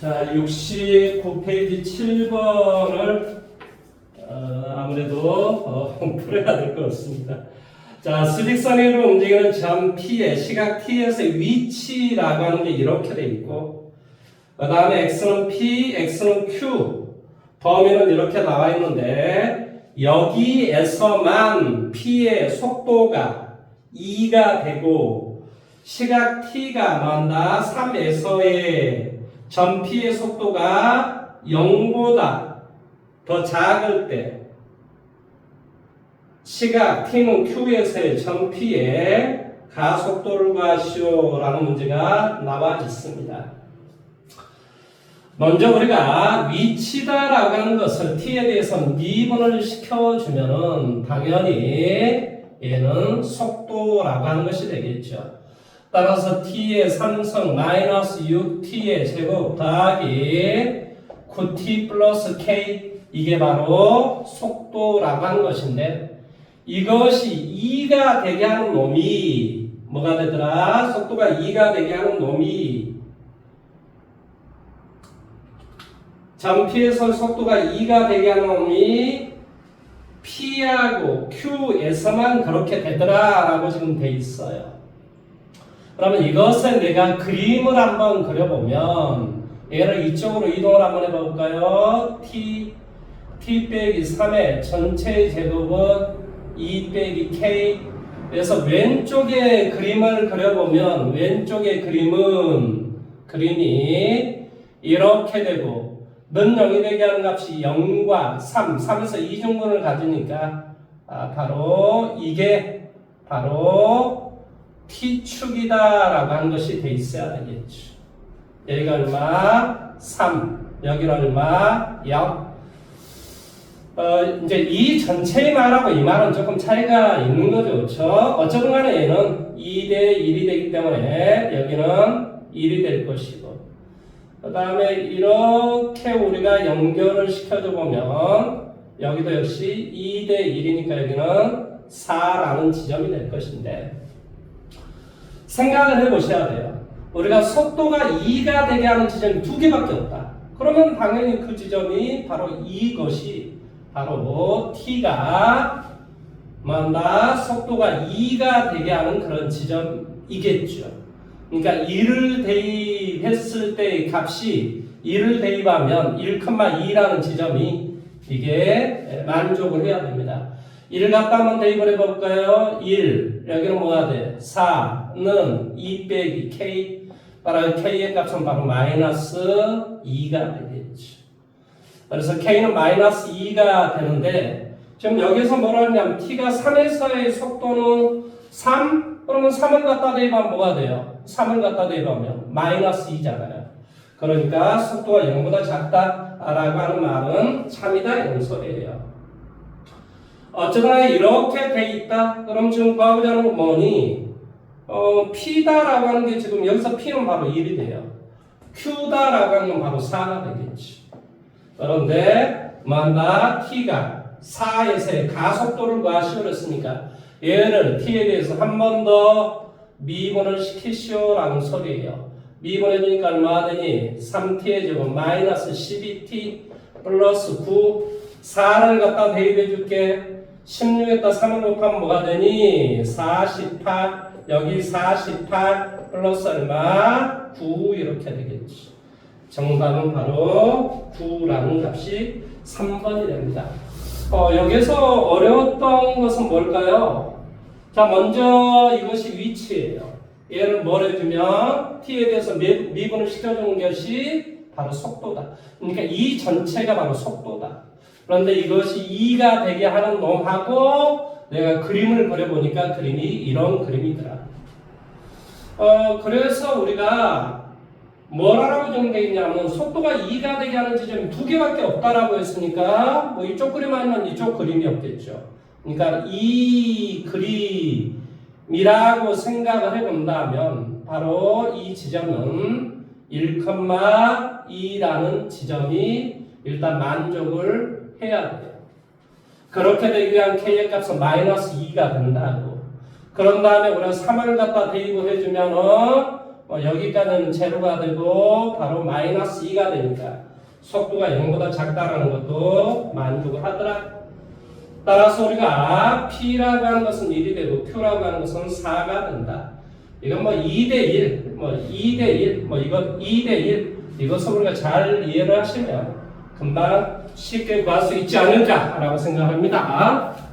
자, 69페이지 7번을 어, 아무래도 어, 풀어야 될 것 같습니다. 자, 수직선으로 움직이는 점 P의 시각 T에서의 위치라고 하는 게 이렇게 돼 있고, 그 다음에 X는 P, X는 Q, 범위는 이렇게 나와 있는데, 여기에서만 P의 속도가 2가 되고, 시각 T가 나온다. 3에서의 점 P의 속도가 0보다 더 작을 때, 시각 t는 q에서의 점 p의 가속도를 구하시오라는 문제가 나와 있습니다. 먼저 우리가 위치다라고 하는 것을 t에 대해서 미분을 시켜주면은 당연히 얘는 속도라고 하는 것이 되겠죠. 따라서 t의 3승 마이너스 6t의 제곱 더하기 9t 플러스 k 이게 바로 속도라고 하는 것인데 이것이 2가 되게 하는 놈이 뭐가 되더라? 속도가 2가 되게 하는 놈이 점피에서 속도가 2가 되게 하는 놈이 P하고 Q에서만 그렇게 되더라라고 지금 돼 있어요. 그러면 이것을 내가 그림을 한번 그려보면 얘를 이쪽으로 이동을 한번 해볼까요? T, T 빼기 3의 전체 제곱은 2 빼기 K 그래서 왼쪽에 그림을 그려보면 왼쪽의 그림은 그림이 이렇게 되고 는 0이 되게 하는 값이 0과 3, 3에서 이중분을 가지니까 아, 바로 이게 바로 T축이다 라고 하는 것이 돼 있어야 되겠죠. 여기가 얼마? 3. 여기는 얼마? 0. 어, 이제 이 전체의 말하고 이 말은 조금 차이가 있는 거죠. 그렇죠? 어쨌든 간에 얘는 2대 1이 되기 때문에 여기는 1이 될 것이고 그 다음에 이렇게 우리가 연결을 시켜줘 보면 여기도 역시 2대 1이니까 여기는 4라는 지점이 될 것인데 생각을 해 보셔야 돼요. 우리가 속도가 2가 되게 하는 지점이 두 개밖에 없다. 그러면 당연히 그 지점이 바로 이것이 바로 t가 뭔다 속도가 2가 되게 하는 그런 지점이겠죠. 그러니까 1을 대입했을 때의 값이 1을 대입하면 1,2라는 지점이 이게 만족을 해야 됩니다. 1을 갖다 한번 대입을 해볼까요? 1. 여기는 뭐가 돼? 4는 2 빼기 k. 따라 k의 값은 바로 마이너스 2가 되겠죠. 그래서 k는 마이너스 2가 되는데 지금 여기서 뭐라 하냐면 t가 3에서의 속도는 3 그러면 3을 갖다 대입하면 뭐가 돼요? 3을 갖다 대입하면 마이너스 2잖아요. 그러니까 속도가 0보다 작다라고 하는 말은 참이다 이런 소리예요. 어쨌거나 이렇게 돼 있다. 그럼 지금 건 뭐니? 어, P다라고 하는 게 지금 여기서 P는 바로 1이 돼요. Q다라고 하는 건 바로 4가 되겠지. 그런데 만다 T가 4에서의 가속도를 구하시오 그랬으니까 얘를 T에 대해서 한 번 더 미분을 시키시오라는 소리예요. 미분해 주니까 얼마 되니? 3T의 제곱 마이너스 12T 플러스 9 4를 갖다 대입해 줄게. 16에다 3을 곱하면 뭐가 되니? 48 여기 48 플러스 얼마? 9 이렇게 되겠지. 정답은 바로 9라는 값이 3번이 됩니다. 어, 여기서 어려웠던 것은 뭘까요? 자, 먼저 이것이 위치예요. 얘를 뭘 해주면 t에 대해서 미, 미분을 시켜주는 것이 바로 속도다. 그러니까 이 전체가 바로 속도다. 그런데 이것이 2가 되게 하는 놈하고 내가 그림을 그려보니까 그림이 이런 그림이더라. 어, 그래서 우리가 뭐라고 정되어 있냐면 속도가 2가 되게 하는 지점이 두 개밖에 없다라고 했으니까 뭐 이쪽 그림 아니면 이쪽 그림이 없겠죠. 그러니까 이 그림이라고 생각을 해본다면 바로 이 지점은 1,2라는 지점이 일단 만족을 해야 돼요. 그렇게 되기 위한 K의 값은 마이너스 2가 된다고. 그런 다음에 우리가 3을 갖다 대입을 해주면 어, 뭐 여기까지는 제로가 되고 바로 마이너스 2가 되니까 속도가 0보다 작다라는 것도 만족을 하더라. 따라서 우리가 P라고 하는 것은 1이 되고 Q라고 하는 것은 4가 된다. 이건 뭐 2대 1, 뭐 2대 1, 뭐 이건 2대 1 이것을 우리가 잘 이해를 하시면 금방 쉽게 구할 수 있지 않을까라고 생각합니다.